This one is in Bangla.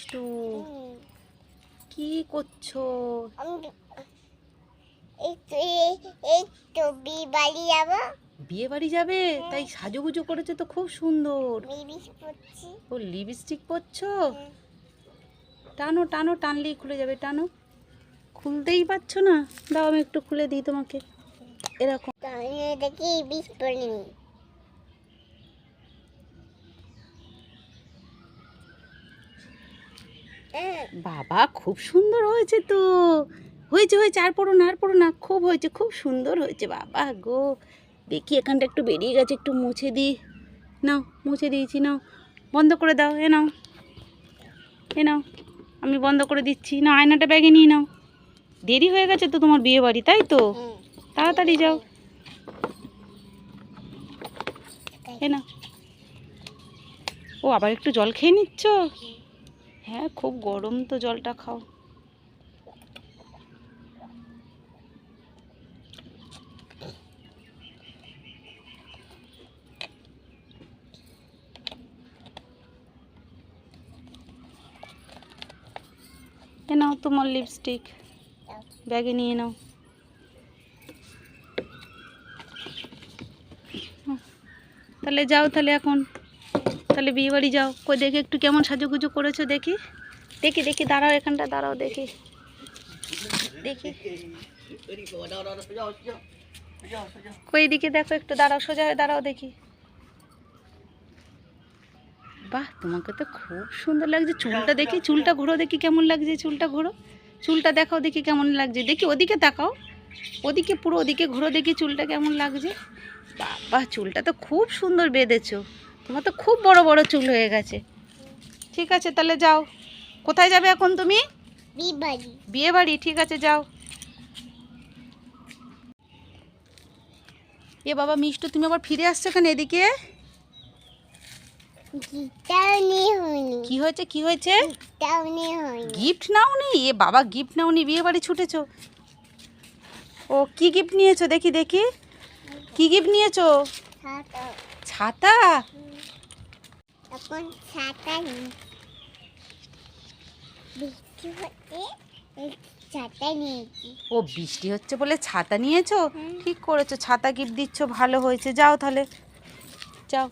মিষ্টু কি করছ? বিয়ে বাড়ি যাব। বিয়ে বাড়ি যাবে? তাই সাজুগুজু করেছে তো খুব সুন্দর। ও লিপস্টিক পরছো? টানো টানো টানলেই খুলে যাবে টানো। খুলতেই পারছ না? দাও আমি একটু খুলে দিই তোমাকে। এরকম। দেখি বিষ পড়িনি। বাবা, খুব সুন্দর হয়েছে তো। হয়েছে হয়েছে, আর পড়ো না, আর পড়ো না, খুব হয়েছে, খুব সুন্দর হয়েছে, বাবা গো। দেখি, এখানটা একটু বেরিয়ে গেছে, একটু মুছে দিই নাও, মুছে দিয়েছি, নাও। বন্ধ করে দাও, এ নাও। এ নাও, আমি বন্ধ করে দিচ্ছি। না আয়নাটা ব্যাগে নিয়ে নাও। দেরি হয়ে গেছে তো তোমার বিয়ে বাড়ি তাই তো? তাড়াতাড়ি যাও। এ না ও, আবার একটু জল খেয়ে নিচ্ছ? হ্যাঁ খুব গরম তো জলটা খাও। এ নাও তোমার লিপস্টিক ব্যাগে নিয়ে নাও। তাহলে যাও তাহলে এখন। তাহলে বিয়ে বাড়ি যাও। কই দেখি একটু কেমন সাজুগুজু করেছ দেখি। দেখি দেখি, দাঁড়াও এখানটা, দাঁড়াও দেখি। দেখি। কই দিকে দেখো একটু, দাঁড়াও, সোজা হয়ে দাঁড়াও দেখি। বাহ, তোমাকে তো খুব সুন্দর লাগছে। চুলটা দেখি, চুলটা ঘোরো দেখি কেমন লাগছে, চুলটা ঘোরো। চুলটা দেখাও দেখি কেমন লাগছে। দেখি ওদিকে তাকাও। ওদিকে পুরো ওদিকে ঘোরো দেখি চুলটা কেমন লাগছে। বাবা চুলটা তো খুব সুন্দর বেঁধেছো। তোমার তো খুব বড় বড় চুল হয়ে গেছে। ঠিক আছে তাহলে যাও। কোথায় যাবে এখন তুমি? বিয়ে বাড়ি ঠিক আছে যাও। এ বাবা মিষ্টু তুমি আবার ফিরে আসছো কেন এদিকে? কি হয়েছে কি হয়েছে? গিফট নাওনি? এ বাবা গিফট নাওনি বিয়ে বাড়ি ছুটেছো। ও কি গিফট নিয়েছো? দেখি দেখি। কি গিফট নিয়েছো? ছাতা? ছাতা এখন ছাতা নেই বৃষ্টি হচ্ছে ছাতা নিয়েছি। ও বৃষ্টি হচ্ছে বলে ছাতা নিয়েছো? ঠিক করেছ ছাতা গিফট দিচ্ছ ভালো হয়েছে। যাও তাহলে। যাও।